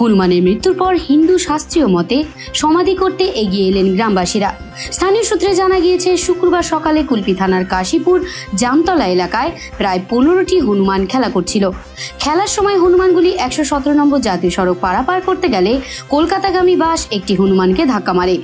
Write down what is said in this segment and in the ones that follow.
হনুমানের মৃত্যুর পর হিন্দু শাস্ত্রীয় মতে সমাধি করতে এগিয়ে এলেন গ্রামবাসীরা। স্থানীয় সূত্রে জানা গিয়েছে, শুক্রবার সকালে কুলপি থানার কাশীপুর জামতলা এলাকায় প্রায় পনেরোটি হনুমান খেলা করছিল। খেলার সময় হনুমানগুলি একশো সতেরো নম্বর জাতীয় সড়ক পারাপার করতে গেলে কলকাতাগামী বাস একটি হনুমানকে ধাক্কা মারে।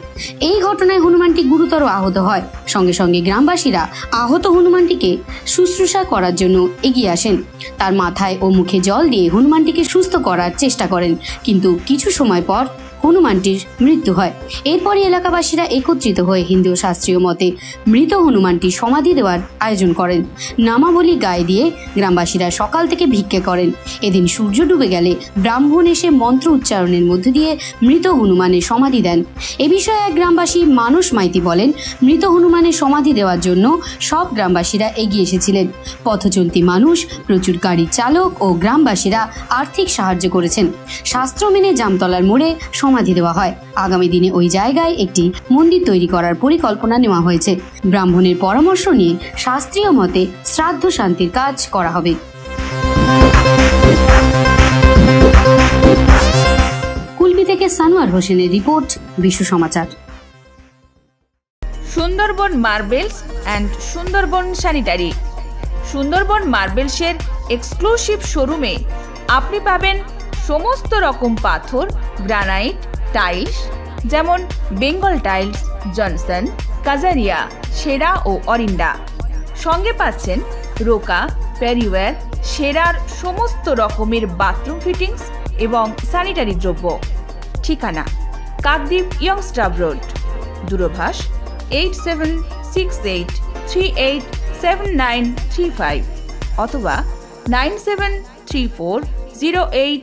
এই ঘটনায় হনুমানটি গুরুতর আহত হয়। সঙ্গে সঙ্গে গ্রামবাসীরা আহত হনুমানটিকে শুশ্রূষা করার জন্য এগিয়ে আসেন। তার মাথায় ও মুখে জল দিয়ে হনুমানটিকে সুস্থ করার চেষ্টা করেন। কিন্তু কিছু সময় পর হনুমানটির মৃত্যু হয়। এরপরই এলাকাবাসীরা একত্রিত হয়ে হিন্দু শাস্ত্রীয় মতে মৃত হনুমানটি সমাধি দেওয়ার আয়োজন করেন। নামাবলী গায়ে দিয়ে গ্রামবাসীরা সকাল থেকে ভিক্ষে করেন। এদিন সূর্য ডুবে গেলে ব্রাহ্মণ এসে মন্ত্র উচ্চারণের মধ্য দিয়ে মৃত হনুমানের সমাধি দেন। এ বিষয়ে এক গ্রামবাসী মানুষ মাইতি বলেন, মৃত হনুমানের সমাধি দেওয়ার জন্য সব গ্রামবাসীরা এগিয়ে এসেছিলেন। পথচলতি মানুষ, প্রচুর গাড়ির চালক ও গ্রামবাসীরা আর্থিক সাহায্য করেছেন। শাস্ত্র মেনে জামতলার মোড়ে সমাধি দেওয়া হয়। আগামী দিনে ওই জায়গায় একটি মন্দির তৈরি করার পরিকল্পনা নেওয়া হয়েছে। ব্রাহ্মণের পরামর্শ নিয়ে শাস্ত্রীয় মতে শ্রাদ্ধ শান্তির কাজ করা হবে। কুলবি থেকে সানোয়ার হোসেনের report Biswa Samachar. Sundarban marbles and Sundarban sanitary. Sundarban মার্বেলসের exclusive শোরুমে আপনি পাবেন সমস্ত রকম পাথর, গ্রানাইট, টাইলস, যেমন বেঙ্গল টাইলস, জনসন, কাজারিয়া, সেরা ও অরিন্ডা সঙ্গে পাচ্ছেন রোকা, প্যারিওয়্যার, সেরার সমস্ত রকমের বাথরুম ফিটিংস এবং স্যানিটারি দ্রব্য। ঠিকানা, Kakdwip youngster road. দূরভাষ eight seven six eight three eight seven nine three five অথবা nine seven three four zero eight